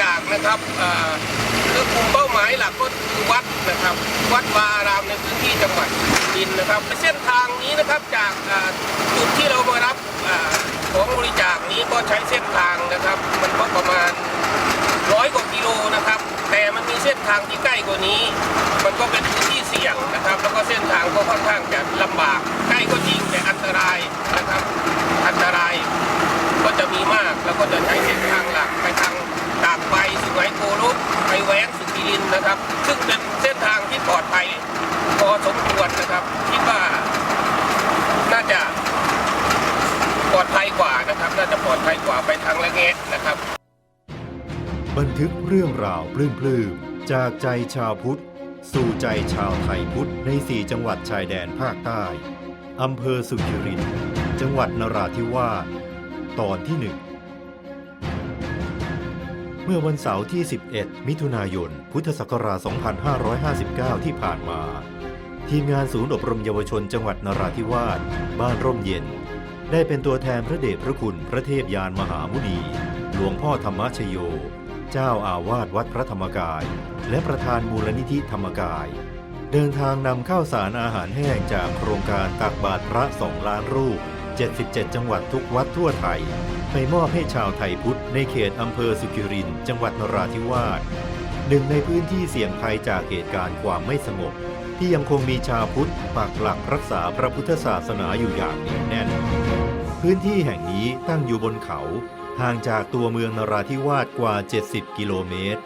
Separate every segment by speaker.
Speaker 1: จาคนะครับคือกลุ่มเป้าหมายหลักก็คือวัดนะครับ วัดวาอารามในพื้นที่จังหวัดสุรินนะครับ เส้นทางนี้นะครับจากจุดที่เรามารับอของบริจาคนี้ก็ใช้เส้นทางนะครับ มันก็ประมาณร้อยกว่ากิโลนะครับ แต่มันมีเส้นทางที่ใกล้กว่านี้ มันก็เป็นพื้นที่เสี่ยงนะครับ แล้วก็เส้นทางก็ค่อนข้างจะลำบาก ใกล้ก็จริงแต่อันตรายนะครับ อันตรายก็จะมีมากแล้วก็จะใช้เส้นทางหลักไปทาง ตากใบสุไหงโกลกไปแหวนสุขีรินนะครับ ซึ่งเป็นเส้นทางที่ปลอดภัยพอสมควรนะครับคิดว่าน่าจะปลอดภัยกว่านะครับ น่าจะปลอดภัยกว่าไปทางละแงะนะครับ
Speaker 2: บันทึกเรื่องราวปลื้มๆจากใจชาวพุทธ สู่ใจชาวไทยพุทธในสี่จังหวัดชายแดนภาคใต้อำเภอสุขิรินจังหวัดนราธิวาสตอนที่หนึ่ง เมื่อวันเสาร์ที่ 11 มิถุนายน พุทธศักราช 2559 ที่ผ่านมา ทีมงานศูนย์อบรมเยาวชนจังหวัดนราธิวาส บ้านร่มเย็น ได้เป็นตัวแทนพระเดชพระคุณพระเทพยานมหามุนี หลวงพ่อธรรมชโย เจ้าอาวาสวัดพระธรรมกาย และประธานมูลนิธิธรรมกาย เดินทางนำข้าวสารอาหารแห้งจากโครงการตักบาตรพระสองล้านรูป 77 จังหวัดทุกวัดทั่วไทย ไปมอบให้ชาวไทยพุทธในเขตอำเภอสุขิริน จังหวัดนราธิวาสหนึ่งในพื้นที่เสี่ยงภัยจากเหตุการณ์ความไม่สงบ ที่ยังคงมีชาวพุทธปักหลักรักษาพระพุทธศาสนาอยู่อย่างเหนียวแน่น พื้นที่แห่งนี้ตั้งอยู่บนเขา ห่างจากตัวเมืองนราธิวาสกว่า 70 กิโลเมตร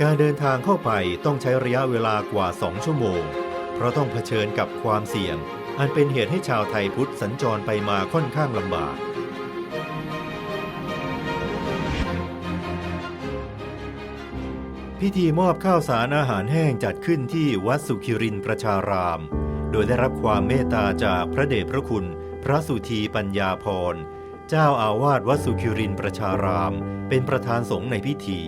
Speaker 2: การเดินทางเข้าไปต้องใช้ระยะเวลากว่า 2 ชั่วโมง เพราะต้องเผชิญกับความเสี่ยง อันเป็นเหตุให้ชาวไทยพุทธสัญจรไปมาค่อนข้างลำบาก พิธีมอบข้าวสารอาหารแห้งจัดขึ้นที่วัดสุขิรินประชาราม โดยได้รับความเมตตาจากพระเดชพระคุณ พระสุธีปัญญาพร เจ้าอาวาสวัดสุขิรินประชาราม เป็นประธานสงฆ์ในพิธี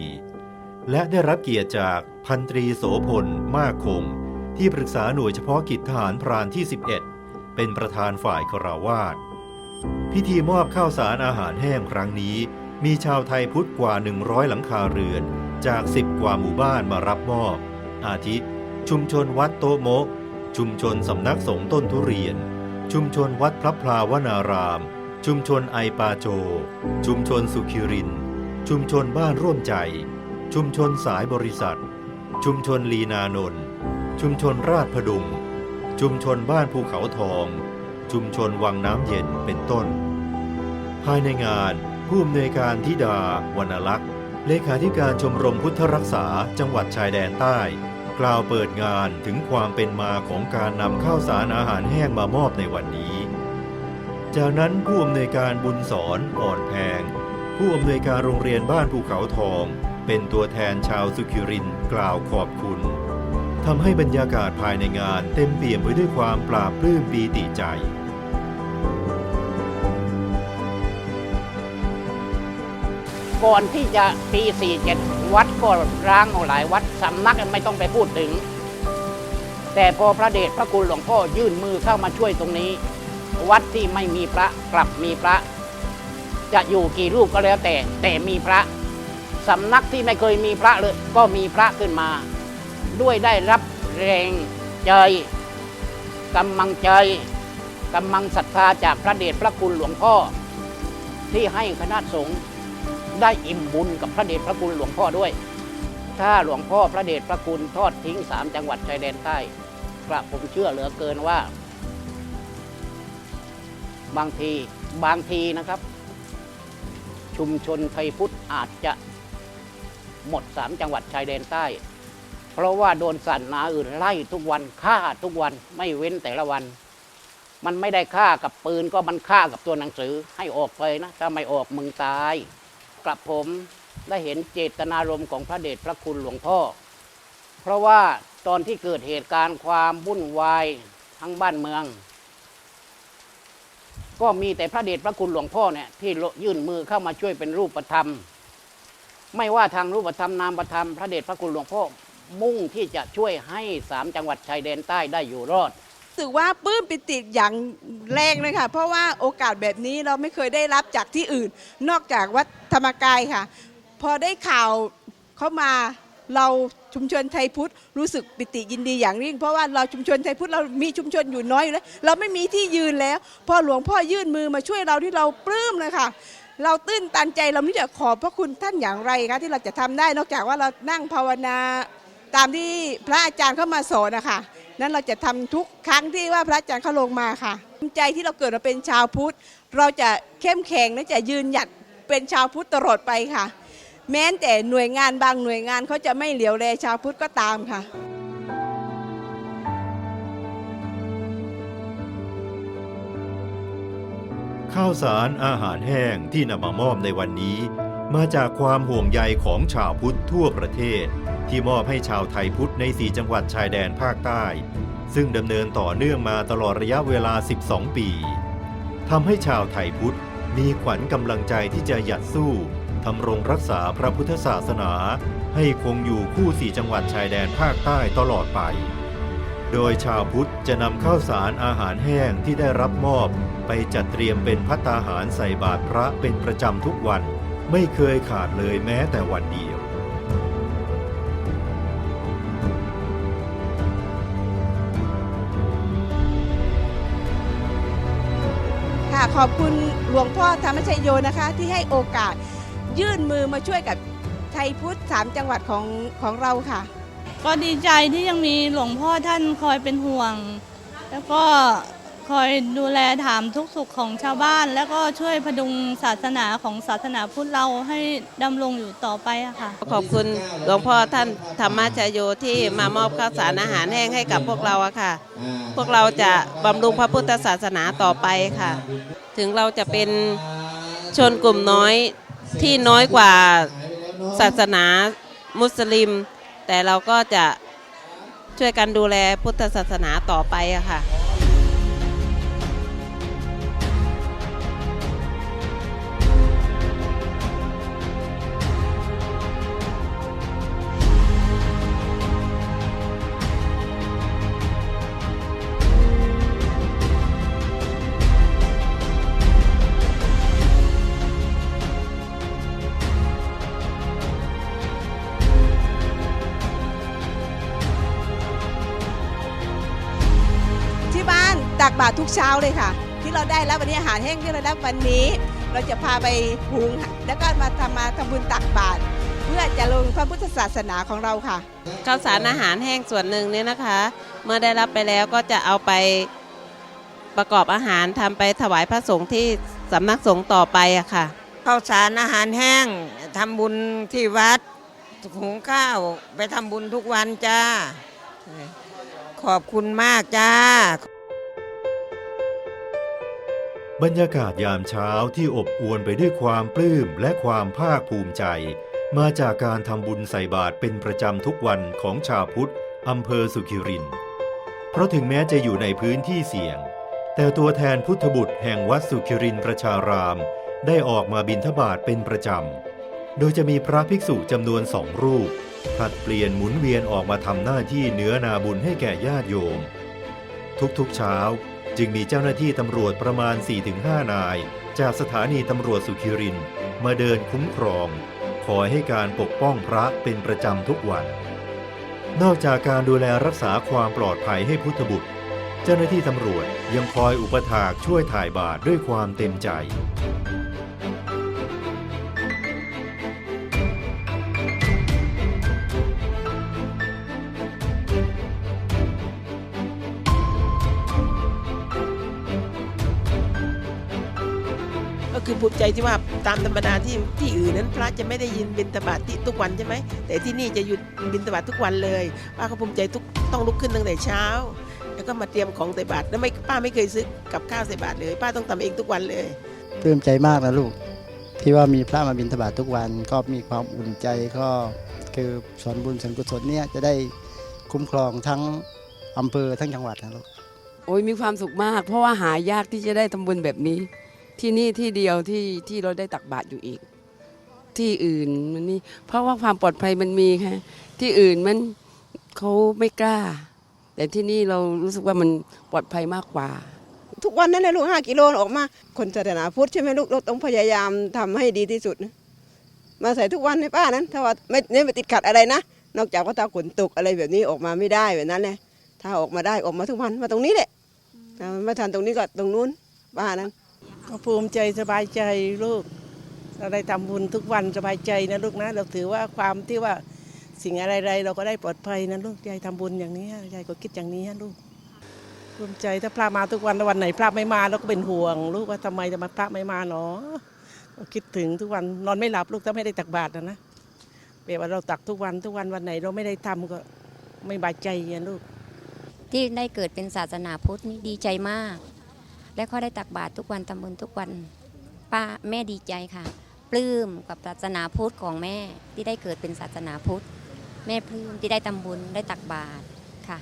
Speaker 2: และได้รับเกียรติจากพันตรีโสพล มากคงที่ปรึกษาหน่วยเฉพาะกิจทหารพรานที่ 11 เป็นประธานฝ่ายคราวาสพิธีมอบข้าวสารอาหารแห้งครั้งนี้ มีชาวไทยพุทธกว่า 100 หลังคาเรือน จาก 10 กว่าหมู่บ้านมารับมอบ อาทิ ชุมชนวัดโตโมก ชุมชนสำนักสงฆ์ต้นทุเรียน ชุมชนวัดพระพลาวนาราม ชุมชนไอปาโจ ชุมชนสุขิริน ชุมชนบ้านร่วมใจ ชุมชนสายบริษัท ชุมชนลีนานนท์ชุมชนราชพดุง ชุมชนบ้านภูเขาทอง ชุมชนวังน้ำเย็นเป็นต้น ภายในงานผู้อำนวยการธิดาวรรณลักษณ์ เลขาธิการชมรมพุทธรักษาจังหวัดชายแดนใต้ กล่าวเปิดงานถึงความเป็นมาของการนำข้าวสารอาหารแห้งมามอบในวันนี้ จากนั้นผู้อำนวยการบุญสอนอ่อนแพง ผู้อำนวยการโรงเรียนบ้านภูเขาทอง เป็นตัวแทนชาวสุขิรินกล่าวขอบคุณ ทำให้บรรยากาศภายในงานเต็มเปี่ยมไปด้วยความปราบปลื้มปีติใจ
Speaker 3: ก่อนที่จะปี47 วัดก็ร้างหลายวัดสำนักไม่ต้องไปพูดถึง แต่พอพระเดชพระคุณหลวงพ่อยื่นมือเข้ามาช่วยตรงนี้ วัดที่ไม่มีพระกลับมีพระ จะอยู่กี่รูปก็แล้วแต่แต่มีพระสำนักที่ไม่เคยมีพระเลยก็มีพระขึ้นมา ด้วยได้รับแรงใจกำลังใจกำลังศรัทธาจากพระเดชพระคุณหลวงพ่อ ที่ให้คณะสงฆ์ได้อิ่มบุญกับพระเดชพระคุณหลวงพ่อด้วย ถ้าหลวงพ่อพระเดชพระคุณทอดทิ้งสามจังหวัดชายแดนใต้กระผมเชื่อเหลือเกินว่า บางทีบางทีนะครับ ชุมชนไทยพุทธอาจจะหมดสามจังหวัดชายแดนใต้ เพราะว่าโดนสันนาอื่นไล่ทุกวันฆ่าทุกวันไม่เว้นแต่ละวัน มันไม่ได้ฆ่ากับปืนก็มันฆ่ากับตัวหนังสือให้ออกไปนะถ้าไม่ออกมึงตาย กลับผมได้เห็นเจตนารมณ์ของพระเดชพระคุณหลวงพ่อ เพราะว่าตอนที่เกิดเหตุการณ์ความวุ่นวายทั้งบ้านเมือง ก็มีแต่พระเดชพระคุณหลวงพ่อเนี่ยที่ยื่นมือเข้ามาช่วยเป็นรูปธรรม ไม่ว่าทางรูปธรรมนามธรรมพระเดชพระคุณหลวงพ่อ มุ่งที่จะช่วยให้สามจังหวัดชายแดนใต้ได้อยู่รอด
Speaker 4: รู้สึกว่าปลื้มปิติอย่างแรงเลยค่ะ เพราะว่าโอกาสแบบนี้เราไม่เคยได้รับจากที่อื่น นอกจากวัดธรรมกายค่ะ พอได้ข่าวเข้ามาเราชุมชนไทยพุทธรู้สึกปิติยินดีอย่างยิ่งเพราะว่าเราชุมชนไทยพุทธเรามีชุมชนอยู่น้อยอยู่แล้วเราไม่มีที่ยืนแล้วพอหลวงพ่อยื่นมือมาช่วยเราที่เราปลื้มเลยค่ะ เราตื้นตันใจเราไม่รู้จะขอบพระคุณท่านอย่างไรคะที่เราจะทำได้นอกจากว่าเรานั่งภาวนา ตามที่พระอาจารย์เข้ามาสอนนะคะนั้นเราจะทำทุกครั้งที่ว่าพระอาจารย์เข้าลงมาค่ะภูมิใจที่เราเกิดมาเป็นชาวพุทธ เราจะเข้มแข็งและจะยืนหยัดเป็นชาวพุทธตลอดไปค่ะ แม้แต่หน่วยงานบางหน่วยงานเขาจะไม่เหลียวแลชาวพุทธก็ตามค่ะ
Speaker 2: ข้าวสารอาหารแห้งที่นำมามอบในวันนี้ มาจากความห่วงใยของชาวพุทธทั่วประเทศ ที่มอบให้ชาวไทยพุทธใน 4 จังหวัดชายแดนภาคใต้ ซึ่งดำเนินต่อเนื่องมาตลอดระยะเวลา 12 ปีทำให้ชาวไทยพุทธมีขวัญกำลังใจที่จะหยัดสู้ทำรงรักษาพระพุทธศาสนา ให้คงอยู่คู่สี่จังหวัดชายแดนภาคใต้ตลอดไป โดยชาวพุทธจะนำข้าวสารอาหารแห้งที่ได้รับมอบไปจัดเตรียมเป็นพัตตาหารใส่บาตรพระเป็นประจำทุกวัน ไม่เคยขาดเลยแม้แต่วันเดียว
Speaker 4: ขอบคุณหลวงพ่อธรรมชยโยนะคะ ที่ให้โอกาสยื่นมือมาช่วยกับไทยพุทธสามจังหวัดของของเราค่ะ
Speaker 5: ก็ดีใจที่ยังมีหลวงพ่อท่านคอยเป็นห่วง แล้วก็ คอยดูแลถามทุกสุขของชาวบ้าน แล้วก็ช่วยพดุงศาสนาของศาสนาพุทธเราให้ดำรงอยู่ต่อไปอะค่ะ
Speaker 6: ขอบคุณหลวงพ่อท่านธรรมชโยที่มามอบข้าวสารอาหารแห้งให้กับพวกเราอะค่ะ พวกเราจะบำรุงพระพุทธศาสนาต่อไปค่ะ ถึงเราจะเป็นชนกลุ่มน้อยที่น้อยกว่าศาสนามุสลิม แต่เราก็จะช่วยกันดูแลพุทธศาสนาต่อไปอะค่ะา
Speaker 4: ตรทุกเช้าเลยค่ะ ที่เราได้รับวันนี้อาหารแห้งที่เราได้รับวันนี้ เราจะพาไปหุงแล้วก็มาทำมาทำบุญตักบาตรเพื่อจะลงพระพุทธศาสนาของเราค่ะ
Speaker 6: ข้าวสารอาหารแห้งส่วนหนึ่งเนี่ยนะคะ เมื่อได้รับไปแล้วก็จะเอาไปประกอบอาหารทำไปถวายพระสงฆ์ที่สำนักสงฆ์ต่อไปอะค่ะ
Speaker 7: ข้าวสารอาหารแห้งทำบุญที่วัดหุงข้าวไปทำบุญทุกวันจ้า ขอบคุณมากจ้า
Speaker 2: บรรยากาศยามเช้าที่อบอวลไปด้วยความปลื้มและความภาคภูมิใจ มาจากการทำบุญใส่บาตรเป็นประจำทุกวันของชาวพุทธอำเภอสุขิริน เพราะถึงแม้จะอยู่ในพื้นที่เสี่ยง แต่ตัวแทนพุทธบุตรแห่งวัดสุขิรินประชาราม ได้ออกมาบิณฑบาตเป็นประจำ โดยจะมีพระภิกษุจำนวนสองรูปผลัดเปลี่ยนหมุนเวียนออกมาทำหน้าที่เนื้อนาบุญให้แก่ญาติโยม ทุกๆเช้า จึงมีเจ้าหน้าที่ตำรวจประมาณ 4-5 นาย จากสถานีตำรวจสุขิริน มาเดินคุ้มครอง คอยให้การปกป้องพระเป็นประจำทุกวัน นอกจากการดูแลรักษาความปลอดภัยให้พุทธบุตร เจ้าหน้าที่ตำรวจยังคอยอุปถากช่วยถ่ายบาตรด้วยความเต็มใจ
Speaker 8: คือภูมิใจที่ว่าตามธรรมดาที่ที่อื่นนั้นพระจะไม่ได้ยินบิณฑบาตที่ทุกวันใช่ไหมแต่ที่นี่จะหยุดบิณฑบาตทุกวันเลยป้าก็ภูมิใจทุกต้องลุกขึ้นตั้งแต่เช้า แล้วก็มาเตรียมของใส่บาตรแล้วไม่ป้าไม่เคยซื้อกับข้าวใส่บาตรเลย ป้าต้องทำเองทุกวันเลย
Speaker 9: ปลื้มใจมากนะลูกที่ว่ามีพระมาบิณฑบาตทุกวันก็มีความอุ่นใจก็คือสอนบุญส่วนกุศลเนี่ยจะได้คุ้มครองทั้งอำเภอทั้งจังหวัดนะลูก
Speaker 10: โอ้ยมีความสุขมาก เพราะว่าหายากที่จะได้ทำบุญแบบนี้ ที่นี่ที่เดียวที่ที่เราได้ตักบาตรอยู่อีก ที่อื่นมันนี่เพราะว่าความปลอดภัยมันมีค่ะที่อื่นมันเขาไม่กล้า แต่ที่นี่เรารู้สึกว่ามันปลอดภัยมากกว่า
Speaker 11: ทุกวันนั้นเลยลูกห้ากิโลออกมา คนศาสนาพุทธใช่ไหมลูกเราต้องพยายามทำให้ดีที่สุด มาใส่ทุกวันให้ป้านั้น ถ้าว่าไม่ไม่ไม่ติดขัดอะไรนะนอกจากว่าถ้าขนตกอะไรแบบนี้ออกมาไม่ได้แบบนั้นเลยถ้าออกมาได้ออกมาทุกวันมาตรงนี้แหละถ้าทันตรงนี้ก็ตรงนู้นป้านั้น
Speaker 8: ก็ภูมิใจสบายใจลูก เราได้ทำบุญทุกวันสบายใจนะลูกนะ เราถือว่าความที่ว่าสิ่งอะไรๆเราก็ได้ปลอดภัยนะลูกยายทำบุญอย่างนี้ยายก็คิดอย่างนี้ลูกภูมิใจถ้าพระมาทุกวันแล้ววันไหนพระไม่มาเราก็เป็นห่วง ลูกว่าทำไมจะมาพระไม่มาเนาะก็คิดถึงทุกวันนอนไม่หลับลูกถ้าไม่ได้ตักบาตรนะนะแบบว่าเราตักทุกวันทุกวันวันไหนเราไม่ได้ทำก็ไม่บายใจไงลูก
Speaker 12: ที่ได้เกิดเป็นศาสนาพุทธนี่ดีใจมาก และก็ได้ตักบาตรทุกวันทำบุญทุกวันป้าแม่ดีใจค่ะ ปลื้มกับศาสนาพุทธของแม่ที่ได้เกิดเป็นศาสนาพุทธ แม่ปลื้มที่ได้ทำบุญได้ตักบาตรค่ะ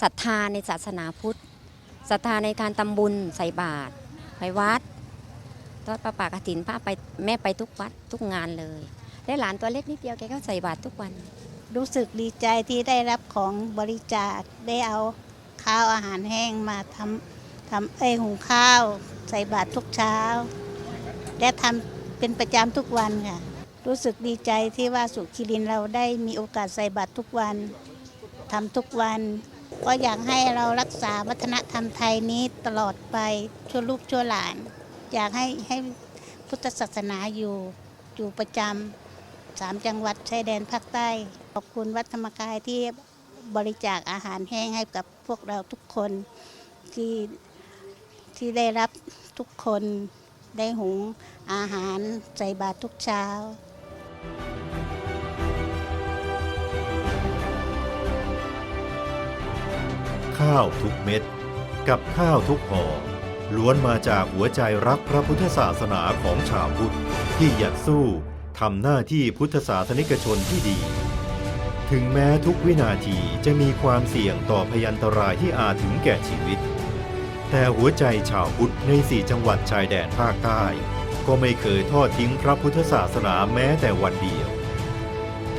Speaker 12: ศรัทธาในศาสนาพุทธศรัทธาในการทำบุญใส่บาตรไปวัดทอดประปากฐินป้าไปแม่ไปทุกวัดทุกงานเลยและหลานตัวเล็กนิดเดียวแกก็ใส่บาตรทุกวัน
Speaker 13: รู้สึกดีใจที่ได้รับของบริจาคได้เอาข้าวอาหารแห้งมาทำ ทำเอหุงข้าวใส่บาตรทุกเช้า และทำเป็นประจำทุกวันค่ะ รู้สึกดีใจที่ว่าสุขิรินเราได้มีโอกาสใส่บาตรทุกวันทำทุกวัน ก็อยากให้เรารักษาวัฒนธรรมไทยนี้ตลอดไปชั่วลูกชั่วหลาน อยากให้ให้พุทธศาสนาอยู่อยู่ประจำสามจังหวัดชายแดนภาคใต้ ขอบคุณวัดธรรมกายที่บริจาคอาหารแห้งให้กับพวกเราทุกคนที่ ที่ได้รับทุกคนได้หุงอาหารใส่บาตรทุกเช้า
Speaker 2: ข้าวทุกเม็ด กับข้าวทุกห่อล้วนมาจากหัวใจรักพระพุทธศาสนาของชาวพุทธ ที่อยากสู้ทำหน้าที่พุทธศาสนิกชนที่ดี ถึงแม้ทุกวินาทีจะมีความเสี่ยงต่อพยันตรายที่อาจถึงแก่ชีวิต แต่หัวใจชาวพุทธในสี่จังหวัดชายแดนภาคใต้ ก็ไม่เคยทอดทิ้งพระพุทธศาสนาแม้แต่วันเดียว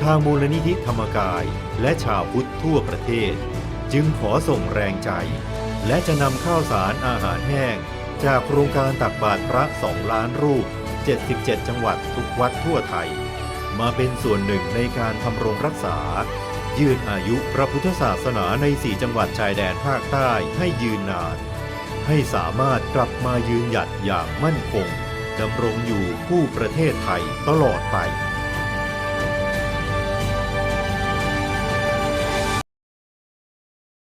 Speaker 2: ทางมูลนิธิธรรมกายและชาวพุทธทั่วประเทศ จึงขอส่งแรงใจ และจะนำข้าวสารอาหารแห้ง จากโครงการตักบาตรพระสองล้านรูป 77 จังหวัดทุกวัดทั่วไทย มาเป็นส่วนหนึ่งในการทำรงรักษายืดอายุพระพุทธศาสนาในสี่จังหวัดชายแดนภาคใต้ให้ยืนนาน ให้สามารถกลับมายืนหยัดอย่างมั่นคงดำรงอยู่คู่ประเทศไทยตลอดไป